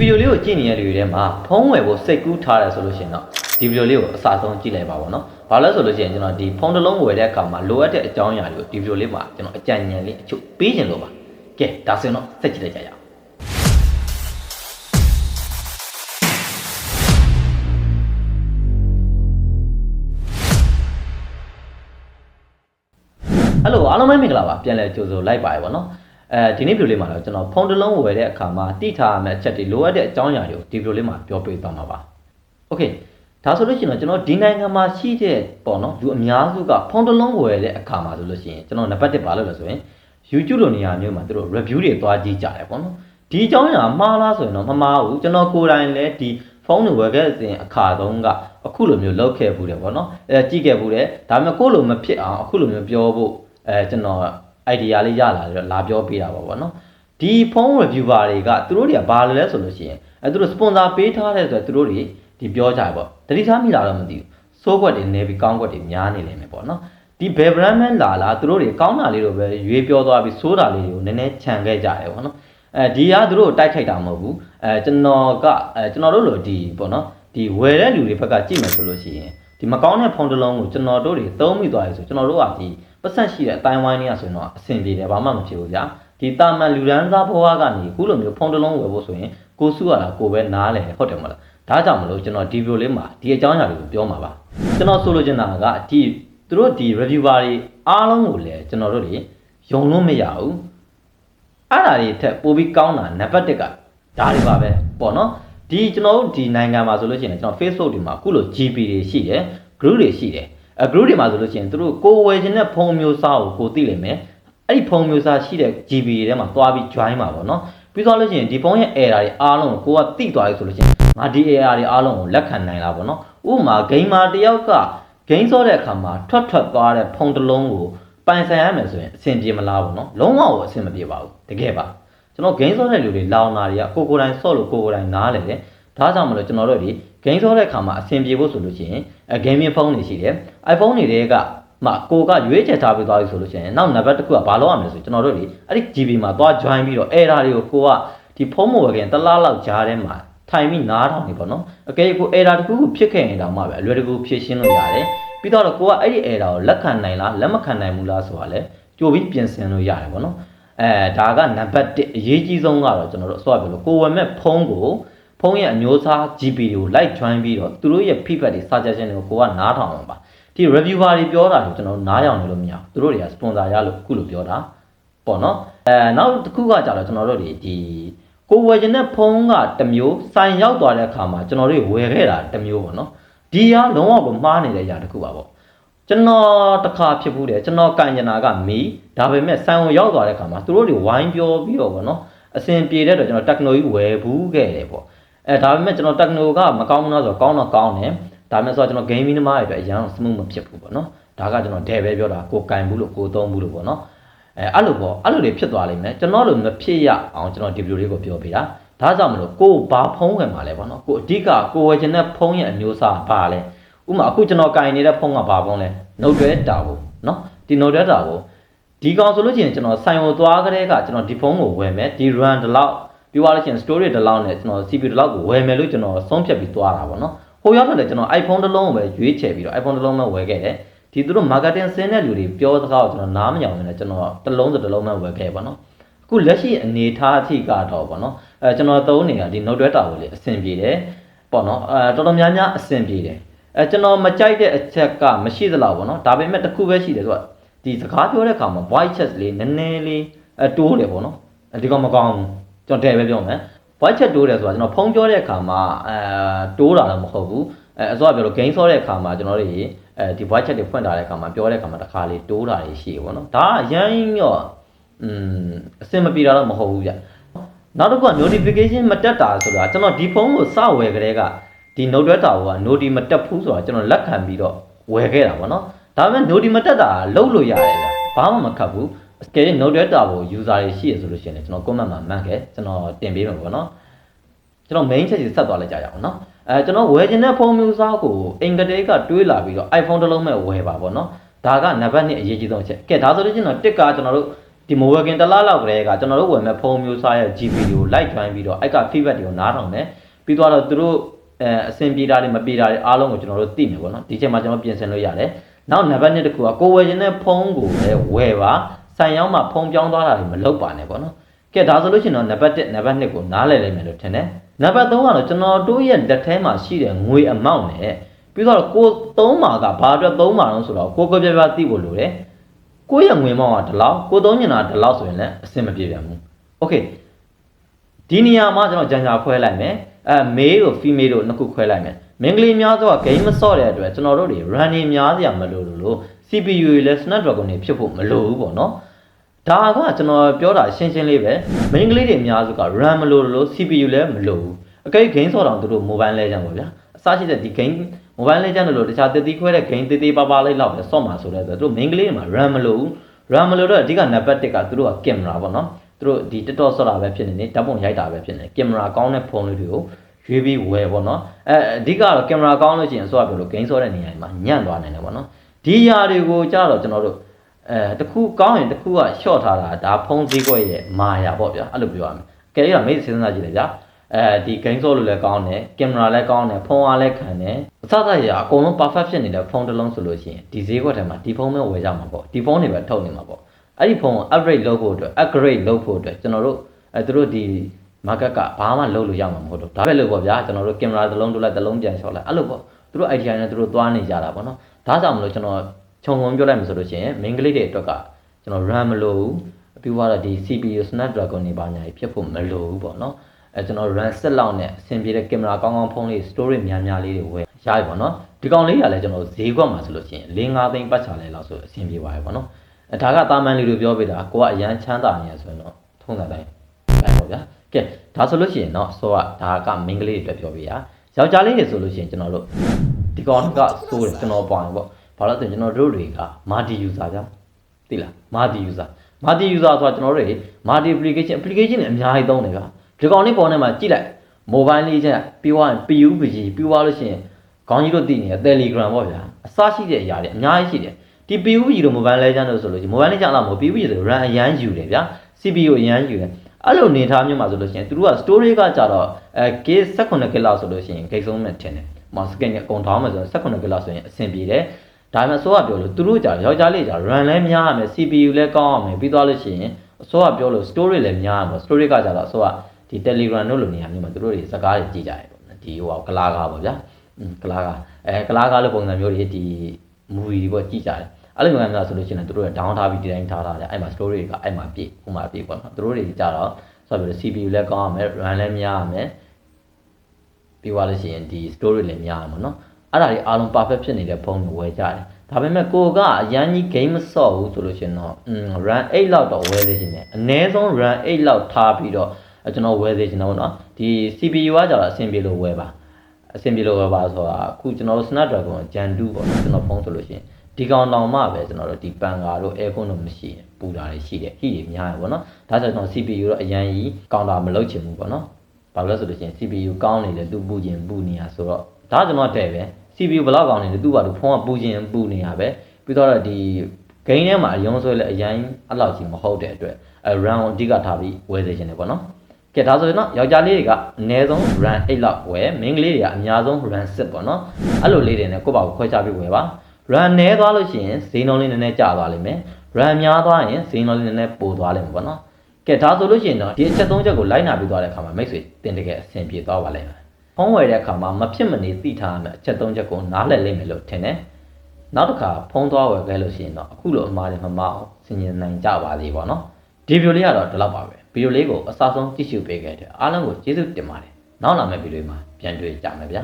ဗီဒီယိုလေးကိုကြည့်နေတဲ့လူတွေထဲမှာဖုံးဝယ်ဖို့စိတ်ကူးထားတယ်ဆိုလို့ရှိရင်တော့ဒီဗီဒီယိုလေးကိုအစဆုံးကြည့်လိုက်ပါဘောနော်။ဘာလို့လဲဆိုလို့ရှိရင်ကျွန်တော်ဒီဖုံးတစ်လုံးဝယ်တဲ့အခါမှာလိုအပ်တဲ့အကြောင်းအရာတွေကိုဒီဗီဒီယိုလေးမှာကျွန်တော်အကြံဉာဏ်လေးအချုပ်ပေးခြင်းလို့ပါ။ကဲဒါဆိုရင်တော့စက်ကြည့်လိုက်ကြရအောင်။ Hello အားလုံးပဲမင်္ဂလာပါပြန်လည်ကြိုဆိုလိုက်ပါရပါတော့။ အဲဒီနေ့ဗီဒီယိုလေးမှာတော့ကျွန်တော်ဖုန်းတစ်လုံးဝယ်တဲ့အခါမှာတိထားရမယ့်အချက်တွေလိုအပ်တဲ့အကြောင်းအရာတွေကိုဒီဗီဒီယိုလေးမှာပြောပြသွားမှာပါ။ Okay ဒါဆိုလို့ရှိရင်တော့ကျွန်တော်ဒီနိုင်ငံမှာရှိတဲ့ပေါ့နော်လူအများစုကဖုန်းတစ်လုံးဝယ်တဲ့အခါမှာဆိုလို့ရှိရင်ကျွန်တော်နံပါတ်1ပါလို့လဲဆိုရင် YouTube လိုနေရာမျိုးမှာသူတို့ review တွေသွားကြည့်ကြတယ်ပေါ့နော်။ဒီအကြောင်းအရာမှားလားဆိုရင်တော့မမှားဘူးကျွန်တော်ကိုယ်တိုင်လည်းဒီဖုန်းတွေဝယ်ခဲ့တဲ့အခါတုန်းကအခုလိုမျိုးလောက်ခဲ့ဘူးတယ်ပေါ့နော်။အဲကြည့်ခဲ့ဘူးတယ်ဒါပေမဲ့ကိုယ့်လိုမဖြစ်အောင်အခုလိုမျိုးပြောဖို့အဲကျွန်တော် idea လေးရလာတယ်လာပြောပေးတာပါပေါ့နော်ဒီဖုန်း reviewer တွေကသူတို့တွေကဘာလဲလဲဆိုလို့ရှိရင်အဲသူတို့ sponsor ပေးထားတဲ့ဆိုတော့သူတို့တွေဒီပြောကြရပေါ့တတိထားမိလားတော့မသိဘူးစိုးကွက်တွေနေပြီးကောင်းကွက်တွေများနေလိမ့်မယ်ပေါ့နော်ဒီ bell brand မှလာလာသူတို့တွေကောင်းတာလေးတွေပဲရွေးပြောသွားပြီးစိုးတာလေးတွေကိုနည်းနည်းခြံခဲ့ကြတယ်ပေါ့နော်အဲဒီဟာသူတို့တိုက်ခိုက်တာမဟုတ်ဘူးအဲကျွန်တော်ကအဲကျွန်တော်တို့လိုဒီပေါ့နော်ဒီဝယ်တဲ့လူတွေဘက်ကကြည့်မယ်ဆိုလို့ရှိရင်ဒီမကောင်းတဲ့ဖုန်းတစ်လုံးကိုကျွန်တော်တို့တွေသုံးမိသွားပြီဆိုကျွန်တော်တို့ကဒီ ပတ်ဆက်ရှိတဲ့အတိုင်းဝိုင်းတွေကဆိုရင်တော့အဆင်ပြေတယ်ဘာမှမဖြစ်ဘူးဗျာဒီတာမန်လူဒန်းစားဘဝကနေအခုလိုမျိုးဖုန်းတစ်လုံးဝယ်ဖို့ဆိုရင်ကိုစုရတာကိုပဲနားလဲဟုတ်တယ်မလားဒါကြောင့်မလို့ကျွန်တော်ဒီဗီဒီယိုလေးမှာဒီအကြောင်းအရာတွေကိုပြောမှာပါကျွန်တော်ဆိုလိုချင်တာကဒီသူတို့ဒီ reviewer တွေအားလုံးကိုလည်းကျွန်တော်တို့တွေယုံလို့မရဘူးအဲ့ဒါတွေထက်ပိုပြီးကောင်းတာနံပါတ်1ကဒါတွေပါပဲပေါ့နော်ဒီကျွန်တော်တို့ဒီနိုင်ငံမှာဆိုလို့ရှိရင်ကျွန်တော် Facebook တွေမှာအခုလို GP တွေရှိတယ် group တွေရှိတယ် အဲ group တွေမှာဆိုလို့ရှိရင်သူတို့ကိုယ်ဝယ်ခြင်းတဲ့ဖုန်းမျိုးစားကိုကိုသိလိမ့်မယ်အဲ့ဒီဖုန်းမျိုးစားရှိတဲ့ GB တွေထဲမှာသွားပြီး join မှာပေါ့နော်ပြီးသွားလို့ရှိရင်ဒီဖုန်းရဲ့ error တွေအားလုံးကိုကိုကသိသွားပြီဆိုလို့ရှိရင်ငါဒီ error တွေအားလုံးကိုလက်ခံနိုင်လားပေါ့နော်ဥပမာ gamer တယောက်က game ဆော့တဲ့အခါမှာထွက်ထွက်သွားတဲ့ဖုန်းတစ်လုံးကိုပိုင်ဆိုင်ရမယ်ဆိုရင်အဆင်ပြေမလားပေါ့နော်လုံးဝကိုအဆင်မပြေပါဘူးတကယ်ပါကျွန်တော် game ဆော့တဲ့လူတွေလောင်တာတွေကကိုကိုယ်တိုင်ဆော့လို့ကိုကိုယ်တိုင်နားလေတယ် ဒါကြောင့်မလို့ကျွန်တော်တို့ဒီ game ဆော့တဲ့အခါမှာအဆင်ပြေဖို့ဆိုလို့ရှိရင်အဲ gaming phone တွေရှိတယ် iPhone တွေတွေကမှကိုကရွေးချယ်ထားပြီးသွားပြီဆိုလို့ရှိရင်နောက်နံပါတ်တစ်ခုကဘာလုပ်ရမလဲဆိုကျွန်တော်တို့ဒီအဲ့ဒီ GB မှာသွား join ပြီးတော့ error တွေကိုကိုကဒီဖုန်းမဝယ်ခင်တစ်လားလောက်ကြားထဲမှာထိုင်ပြီးနားထောင်နေပေါ့နော်အကယ်ကို error တစ်ခုခုဖြစ်ခဲ့ရင်တော့မှပဲအလွယ်တကူဖြေရှင်းလို့ရတယ်ပြီးတော့ကိုကအဲ့ဒီ error ကိုလက်ခံနိုင်လားလက်မခံနိုင်ဘူးလားဆိုတာလဲကြိုပြီးပြင်ဆင်လို့ရတယ်ပေါ့နော်အဲဒါကနံပါတ်1အရေးကြီးဆုံးကတော့ကျွန်တော်တို့အစောပြောလို့ကိုဝယ်မဲ့ဖုန်းကို ဖုန်းရဲ့အမျိုးအစား GP ကို like join ပြီးတော့သူတို့ရဲ့ feedback တွေ suggestion တွေကိုကိုကနားထောင်အောင်ပါဒီ reviewer တွေပြောတာကိုကျွန်တော်နားရောင်နေလို့မရဘူးသူတို့တွေက sponsor ရလို့အခုလိုပြောတာပေါ့နော်အဲနောက်တစ်ခုကကြတော့ကျွန်တော်တို့တွေဒီကိုဝယ်ခြင်းတဲ့ဖုန်းကတစ်မျိုးစိုင်ရောက်သွားတဲ့အခါမှာကျွန်တော်တို့ဝယ်ခဲ့တာတစ်မျိုးပေါ့နော်ဒီဟာလုံးဝကိုမှားနေတဲ့အရာတစ်ခုပါပေါ့ကျွန်တော်တစ်ခါဖြစ်ဘူးတယ်ကျွန်တော်ကန်ကျင်တာကမီဒါပေမဲ့စိုင်ဝင်ရောက်သွားတဲ့အခါမှာသူတို့တွေဝိုင်းပြောပြီးတော့ပေါ့နော်အဆင်ပြေတဲ့တော့ကျွန်တော် technology ဝယ်ဘူးခဲ့တယ်ပေါ့ အဲဒါပေမဲ့ကျွန်တော် techno ကမကောင်းဘူးလားဆိုတော့ကောင်းတော့ကောင်းတယ်ဒါမဲ့ဆိုတော့ကျွန်တော် gaming နမတွေအတွက်အရန် smooth မဖြစ်ဘူးပေါ့နော်ဒါကကျွန်တော် dare ပဲပြောတာကိုကင်ဘူးလို့ကိုသုံးဘူးလို့ပေါ့နော်အဲအဲ့လိုပေါ့အဲ့လိုတွေဖြစ်သွားလိမ့်မယ်ကျွန်တော်လိုမဖြစ်ရအောင်ကျွန်တော်ဒီဗီဒီယိုလေးကိုပြောပေးတာဒါကြောင့်မလို့ကိုဘာဖုံးဝင်มาလဲပေါ့နော်ကိုအဓိကကိုဝယ်ခြင်းတဲ့ဖုံးရဲ့အမျိုးအစားဘာလဲဥမာအခုကျွန်တော်ကင်နေတဲ့ဖုံးကဘာဖုံးလဲ Note 12 Turbo နော်ဒီ Note 12 Turbo ဒီကောင်ဆိုလို့ရှိရင်ကျွန်တော်ဆိုင်ကိုသွားကြတဲ့ကကျွန်တော်ဒီဖုန်းကိုဝယ်မယ်ဒီ run ဒီလောက် ပြီးသွားလို့ရှိရင် storage ဒီလောက်နဲ့ကျွန်တော် CPU ဒီလောက်ကိုဝယ်မယ်လို့ကျွန်တော်ဆုံးဖြတ်ပြီးသွားတာပေါ့နော်ဟိုရောက်တော့လေကျွန်တော် iPhone တစ်လုံးကိုပဲရွေးချယ်ပြီးတော့ iPhone တစ်လုံးပဲဝယ်ခဲ့တယ်ဒီသူတို့ marketing ဆင်းတဲ့လူတွေပြောစကားကိုကျွန်တော်နားမညောင်နေတယ်ကျွန်တော်တစ်လုံးစတစ်လုံးပဲဝယ်ခဲ့ပေါ့နော်အခုလက်ရှိအနေထားအထိကတော့ပေါ့နော်အဲကျွန်တော်သုံးနေတာဒီ Note 12 Turbo လေးအဆင်ပြေတယ်ပေါ့နော်အဲတော်တော်များများအဆင်ပြေတယ်အဲကျွန်တော်မကြိုက်တဲ့အချက်ကမရှိသလောက်ပေါ့နော်ဒါပေမဲ့တစ်ခုပဲရှိတယ်ဆိုတော့ဒီစကားပြောတဲ့အခါမှာ voice chat လေးနည်းနည်းလေးအဲတိုးတယ်ပေါ့နော်အဲဒီကောင်မကောင်းဘူး ကျွန်တော်တယ်ပဲပြောမယ် voice chat တိုးတယ်ဆိုတာကျွန်တော်ဖုန်းပြောတဲ့အခါမှာအဲတိုးတာတော့မဟုတ်ဘူးအဲအစောကပြောလို့ game ဆောတဲ့အခါမှာကျွန်တော်တို့အဲဒီ voice chat တွေဖွင့်ထားတဲ့အခါမှာပြောတဲ့အခါမှာတစ်ခါလေးတိုးတာတွေရှိရပေါ့နော်ဒါအရင်ရောอืมအဆင်မပြေတာတော့မဟုတ်ဘူးဗျနောက်တစ်ခုက notification မတက်တာဆိုတာကျွန်တော်ဒီဖုန်းကိုစဝယ်ကြတဲ့ကဒီ note 12တာက noti မတက်ဘူးဆိုတာကျွန်တော်လက်ခံပြီးတော့ဝယ်ခဲ့တာပေါ့နော်ဒါပေမဲ့ noti မတက်တာလုံးလို့ရတယ်ဗျဘာမှမခတ်ဘူး ကဲ note 12တာကို user တွေရှိရဆိုလို့ရှိရင်ကျွန်တော် comment မှာမှတ်ခဲ့ကျွန်တော်တင်ပေးမယ်ပေါ့နော်ကျွန်တော် main ချက်ကြီးဆက်သွားလိုက်ကြရအောင်နော်အဲကျွန်တော်ဝယ်ခြင်းတဲ့ဖုန်းမျိုးစားကိုအင်္ဂတေးကတွေးလာပြီးတော့ iPhone တစ်လုံးမဲ့ဝယ်ပါပေါ့နော်ဒါကနံပါတ်1အရေးကြီးဆုံးအချက်ကဲဒါဆိုလို့ချင်းတော့တစ်ကကျွန်တော်တို့ဒီ mobile game တစ်လားလောက်ကလေးကကျွန်တော်တို့ဝယ်မဲ့ဖုန်းမျိုးစားရဲ့ GP ကို live join ပြီးတော့အဲ့က feedback တွေကိုနားထောင်တယ်ပြီးတော့သူတို့အဲအဆင်ပြေတာတွေမပြေတာတွေအားလုံးကိုကျွန်တော်တို့သိမယ်ပေါ့နော်ဒီချိန်မှာကျွန်တော်ပြင်ဆင်လို့ရတယ်နောက်နံပါတ်1တစ်ခုကကိုဝယ်ခြင်းတဲ့ဖုန်းကိုလည်းဝယ်ပါ ဆိုင်ရောက်မှဖုန်းပြောင်းသွားတာတွေမလုပ်ပါနဲ့ပေါ့နော်ကဲဒါဆိုလို့ရှိရင်တော့နံပါတ်1နံပါတ်2ကိုနားလည်လိမ့်မယ်လို့ထင်တယ်နံပါတ်3ကတော့ကျွန်တော်တို့ရဲ့လက်ထဲမှာရှိတဲ့ငွေအမောင့်နဲ့ပြီးတော့ကိုသုံးမှာကဘာအတွက်သုံးမှာတော့ဆိုတော့ကိုကိုပြပြသိဖို့လိုတယ် ကိုယ့်ရဲ့ငွေမောင်းကဒီလောက်ကိုသုံးညင်တာဒီလောက်ဆိုရင်လည်းအဆင်မပြေပြန်ဘူးโอเคဒီနေရာမှာကျွန်တော်ဂျန်ဂျာခွဲလိုက်မယ်အဲမေးတို့ female တို့နှစ်ခုခွဲလိုက်မယ်မင်္ဂလိများသောက game မဆော့တဲ့အတွက်ကျွန်တော်တို့တွေ run နေများစရာမလိုလို့လို့ CPU တွေလည်း Snapdragon တွေဖြစ်ဖို့မလိုဘူးပေါ့နော် ဒါကကျွန်တော်ပြောတာရှင်းရှင်းလေးပဲမင်္ဂလိတွေအများစုက run မလိုလို့ CPU လည်းမလိုဘူးအကိတ် game ဆော့တော့သူတို့ mobile legend ပေါ့ဗျာအစရှိတဲ့ဒီ game mobile legend လို့တခြားတည်တည်ခွဲတဲ့ game တည်တည်ပါပါလေးလောက်ပဲဆော့မှာဆိုတဲ့ဆိုတော့သူတို့ main ကလေးတွေမှာ RAM မလို့ဘူး RAM မလို့တော့အဓိကနံပါတ်1ကသူတို့က camera ပေါ့နော်သူတို့ဒီ TikTok ဆော့တာပဲဖြစ်နေနေဓာတ်ပုံရိုက်တာပဲဖြစ်နေ camera ကောင်းတဲ့ဖုန်းလေးတွေကိုရွေးပြီးဝယ်ပေါ့နော်အဲအဓိကတော့ camera ကောင်းလို့ရှိရင်ဆော့ပြောလို့ game ဆော့တဲ့နေရာတွေမှာညံ့သွားနိုင်တယ်ပေါ့နော်ဒီຢာတွေကိုကြတော့ကျွန်တော်တို့ အဲတခုကောင်းရင်တခုက short ထားတာဒါဖုန်းဈေးကွက်ရဲ့မာယာပေါ့ဗျာအဲ့လိုပြောရမယ်ကဲရမိတ်စဉ်းစားကြည့်လိုက်ဗျာအဲဒီ game ဆော့လို့လည်းကောင်းတယ်ကင်မရာလည်းကောင်းတယ်ဖုန်းအားလည်းခံတယ်အစစရအကုန်လုံး perfect ဖြစ်နေတဲ့ဖုန်းတစ်လုံးဆိုလို့ရှိရင်ဒီဈေးကွက်ထဲမှာဒီဖုန်းမျိုးဝယ်ကြမှာပေါ့ဒီဖုန်းတွေပဲထုတ်နေမှာပေါ့အဲ့ဒီဖုန်းကို upgrade လုပ်ဖို့အတွက် upgrade လုပ်ဖို့အတွက်ကျွန်တော်တို့အဲသူတို့ဒီ market ကဘာမှလုပ်လို့ရမှာမဟုတ်တော့ဒါပဲလို့ပေါ့ဗျာကျွန်တော်တို့ကင်မရာတစ်လုံးတစ်လက်တစ်လုံးပြန်လျှော့လိုက်အဲ့လိုပေါ့သူတို့ idea နဲ့သူတို့သွားနေကြတာပေါ့နော်ဒါကြောင့်မလို့ကျွန်တော် ခြုံငုံပြောလိုက်မှဆိုလို့ရှိရင် main ကလေးတွေအတွက်ကကျွန်တော် RAM မလို့ဘူးပြီးတော့ဒီ CPU Snapdragon တွေပါညာကြီးဖြစ်ဖို့မလိုဘူးပေါ့နော်အဲကျွန်တော် RAM 7လောက်နဲ့အဆင်ပြေတဲ့ကင်မရာကောင်းကောင်းဖုန်းလေး storage များများလေးတွေဝယ်ရပြီပေါ့နော်ဒီကောင်လေးကလည်းကျွန်တော်ဈေးကွက်မှာဆိုလို့ရှိရင်၄၅သိန်းပတ်ချလဲလောက်ဆိုအဆင်ပြေပါတယ်ပေါ့နော်အဲဒါကတာမန်လေးလိုပြောပြတာကိုကအရန်ချမ်းသာနေရဆိုရင်တော့ထုံးစံတိုင်းလိုက်ပေါ့ဗျာကဲဒါဆိုလို့ရှိရင်တော့ဆိုကဒါက main ကလေးတွေအတွက်ပြောပြရယောက်ျားလေးတွေဆိုလို့ရှိရင်ကျွန်တော်တို့ဒီကောင်ကစိုးတယ်ကျွန်တော်ပေါင်ပေါ့ ဘာလို့လဲဆိုရင်ကျွန်တော်တို့တွေက multi user ကြောင့်သိလား multi user multi user ဆိုတာကျွန်တော်တို့တွေ multi application application တွေအများကြီးသုံးတယ်ဗျာဒီကောင်လေးပေါ်ထဲမှာကြည့်လိုက် mobile လေးချင်းပြီးသွားရင် PUBG ပြီးသွားလို့ရှိရင်ခေါင်းကြီးတို့တည်နေတဲ့ Telegram ပေါ့ဗျာအစရှိတဲ့အရာတွေအများကြီးရှိတယ်ဒီ PUBG တို့ mobile legend တို့ဆိုလို့ရှိရင် mobile legend တော့မဟုတ် PUBG ဆို run အရန်ယူတယ်ဗျာ CPU အရန်ယူတယ်အဲ့လိုနေထားမျိုးမှာဆိုလို့ရှိရင်သူတို့က storage ကကြတော့အဲ K 18 K လောက်ဆိုလို့ရှိရင်ဂိတ်ဆုံးနဲ့ထင်တယ်။မော်စကင်ကအကုန်ထောင်းမယ်ဆိုတော့18 K လောက်ဆိုရင်အဆင်ပြေတယ်။ ဒါပေမဲ့ဆိုကပြောလို့သူတို့ကြယောက်ျားလေးကြ run လည်းများရမယ် CPU လည်းကောင်းရမယ်ပြီးသွားလို့ရှိရင်အစိုးရပြောလို့ storage လည်းများရမယ် storage ကကြတော့အစိုးရဒီ Telegram တို့လိုနေရာမျိုးမှာသူတို့တွေစကားတွေကြည့်ကြတယ်ပေါ့နော်ဒီဟိုကလာကားပေါ့ဗျာอืมကလာကားအဲကလာကားလိုပုံစံမျိုးတွေဒီ movie တွေပေါ့ကြည့်ကြတယ်အဲ့လိုမျိုးများဆိုလို့ရှိရင်သူတို့က down ထားပြီး design ထားထားတယ်အဲ့မှာ story ကအဲ့မှာပြည့်ဟိုမှာပြည့်ပေါ့နော်သူတို့တွေကြတော့ဆိုတော့ CPU လည်းကောင်းရမယ် RAM လည်းများရမယ်ပြီးသွားလို့ရှိရင်ဒီ story လည်းများရမှာနော် အဲ့ဒါတွေအားလုံး perfect ဖြစ်နေတဲ့ဖုန်းတွေဝယ်ကြတယ်ဒါပေမဲ့ကိုကအရန်ကြီး game မဆော့ဘူးဆိုလို့ရှိရင်တော့อืม RAM 8လောက်တော့ဝယ်သေးခြင်းနဲ့အနည်းဆုံး RAM 8လောက်ထားပြီးတော့ကျွန်တော်ဝယ်သေးခြင်းတော့เนาะဒီ CPU ကကြတော့အဆင်ပြေလို့ဝယ်ပါအဆင်ပြေလို့ဝယ်ပါဆိုတာအခုကျွန်တော် Snapdragon Gen 2ပေါ့နော်ကျွန်တော်ဖုန်းဆိုလို့ရှိရင်ဒီကောင်တောင်မှပဲကျွန်တော်တို့ဒီပန်ကာတို့ aircon တို့မရှိရင်ပူတာတွေရှိတယ်ဟိတွေများတယ်ပေါ့နော်ဒါဆိုကျွန်တော် CPU တော့အရန်ကြီးကောင်တာမလုပ်ချင်ဘူးပေါ့နော်ဘာလို့လဲဆိုလို့ရှိရင် CPU ကောင်းနေတယ်သူပူကျင်ပူနေရဆိုတော့ ဒါကျွန်တော်တဲ့ပဲ CPU ဘယ်လောက်ကောင်းနေလဲသူ့ဘာလို့ဖုန်းကပူကျင်ပူနေရပဲပြီးတော့ဒီ game ထဲမှာအယုံဆွဲလဲအရင်အဲ့လောက်ကြီးမဟုတ်တဲ့အတွက်အဲ RAM ကိုအဓိကထားပြီးဝယ်စေချင်တယ်ပေါ့နော်ကဲဒါဆိုရင်တော့ယောက်ျားလေးတွေကအနည်းဆုံး RAM 8လောက်ဝယ်မိန်းကလေးတွေကအများဆုံး RAM 10ပေါ့နော်အဲ့လိုလေးတွေနဲ့ကိုယ့်ဘာကိုခွဲခြားပြီးဝယ်ပါ run နည်းသွားလို့ရှိရင်ဈေးနှုန်းလေးနည်းနည်းကျသွားလိမ့်မယ် run များသွားရင်ဈေးနှုန်းလေးနည်းနည်းပိုသွားလိမ့်မယ်ပေါ့နော်ကဲဒါဆိုလို့ရှိရင်တော့ဒီအချက်သုံးချက်ကိုလိုက်နာပြီးသွားတဲ့အခါမှာမိတ်ဆွေတင်တကယ်အဆင်ပြေသွားပါလိမ့်မယ် ဖုံးဝယ်တဲ့အခါမှာမဖြစ်မနေသိထားရမယ့်အချက်သုံးချက်ကိုနားလည်လိမ့်မယ်လို့ထင်တယ်နောက်တစ်ခါဖုံးသွားဝယ်ခဲ့လို့ရှိရင်တော့အခုလိုအမှားတွေမမအောင်ဆင်ញင်နိုင်ကြပါသေးပေါ့နော်ဒီဗီဒီယိုလေးကတော့ဒီလောက်ပါပဲဗီဒီယိုလေးကိုအစားဆုံးကြည့်ရှုပေးခဲ့တဲ့အားလုံးကိုကျေးဇူးတင်ပါတယ်နောက်လာမယ့်ဗီဒီယိုမှာပြန်တွေ့ကြမယ်ဗျာ